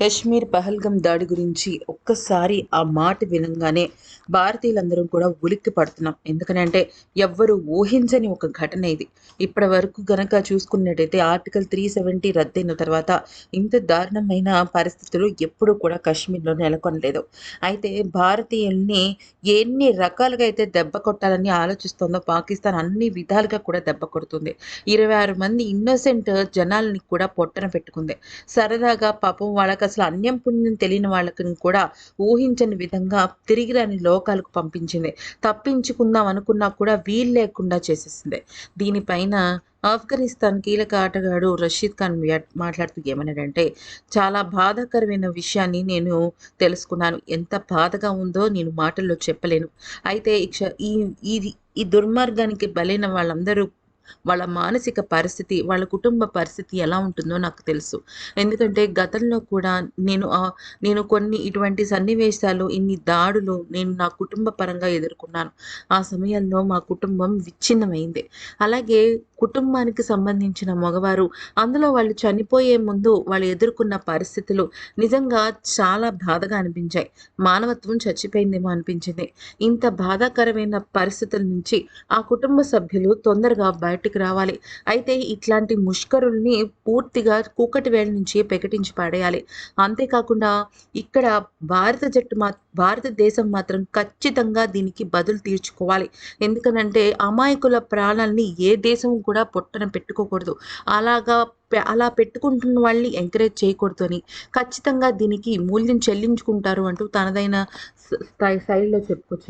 కశ్మీర్ పహల్గం దాడి గురించి ఒక్కసారి ఆ మాట వినంగానే భారతీయులందరం కూడా ఉలిక్కి పడుతున్నాం. ఎందుకనంటే ఎవ్వరు ఊహించని ఒక ఘటన ఇది. ఇప్పటి వరకు గనక చూసుకున్నట్టయితే ఆర్టికల్ త్రీ సెవెంటీ రద్దయిన తర్వాత ఇంత దారుణమైన పరిస్థితులు ఎప్పుడూ కూడా కాశ్మీర్లో నెలకొనలేదు. అయితే భారతీయుల్ని ఎన్ని రకాలుగా అయితే దెబ్బ కొట్టాలని ఆలోచిస్తుందో పాకిస్తాన్ అన్ని విధాలుగా కూడా దెబ్బ కొడుతుంది. ఇరవై ఆరు మంది ఇన్నోసెంట్ జనాల్ని కూడా పొట్టన పెట్టుకుంది. సరదాగా పాపం వాళ్ళకి అసలు అన్యం పుణ్యం తెలియని వాళ్ళకి కూడా ఊహించని విధంగా తిరిగి రాని లోకాలకు పంపించింది. తప్పించుకుందాం అనుకున్నా కూడా వీలు లేకుండా చేసేసింది. దీనిపైన ఆఫ్ఘనిస్తాన్ కీలక ఆటగాడు రషీద్ ఖాన్ మాట్లాడుతూ ఏమన్నాడంటే చాలా బాధాకరమైన విషయాన్ని నేను తెలుసుకున్నాను. ఎంత బాధగా ఉందో నేను మాటల్లో చెప్పలేను. అయితే ఈ ఈ దుర్మార్గానికి బలైన వాళ్ళందరూ వాళ్ళ మానసిక పరిస్థితి వాళ్ళ కుటుంబ పరిస్థితి ఎలా ఉంటుందో నాకు తెలుసు. ఎందుకంటే గతంలో కూడా నేను నేను కొన్ని ఇటువంటి సన్నివేశాలు ఇన్ని దాడులు నేను నా కుటుంబ పరంగా ఎదుర్కొన్నాను. ఆ సమయంలో మా కుటుంబం విచ్ఛిన్నమైంది. అలాగే కుటుంబానికి సంబంధించిన మగవారు అందులో వాళ్ళు చనిపోయే ముందు వాళ్ళు ఎదుర్కొన్న పరిస్థితులు నిజంగా చాలా బాధగా అనిపించాయి. మానవత్వం చచ్చిపోయిందేమో అనిపించింది. ఇంత బాధాకరమైన పరిస్థితుల నుంచి ఆ కుటుంబ సభ్యులు తొందరగా బయటకు రావాలి. అయితే ఇట్లాంటి ముష్కరుల్ని పూర్తిగా కూకటి వేళ నుంచి ప్రకటించి పడేయాలి. అంతేకాకుండా ఇక్కడ భారత జట్టు మాత్రం భారతదేశం మాత్రం ఖచ్చితంగా దీనికి బదులు తీర్చుకోవాలి. ఎందుకనంటే అమాయకుల ప్రాణాలని ఏ దేశం కూడా పొట్టన పెట్టుకోకూడదు. అలాగా అలా పెట్టుకుంటున్న వాళ్ళని ఎంకరేజ్ చేయకూడదు అని ఖచ్చితంగా దీనికి మూల్యం చెల్లించుకుంటారు అంటూ తనదైన స్థాయి శైలిలో చెప్పుకొచ్చారు.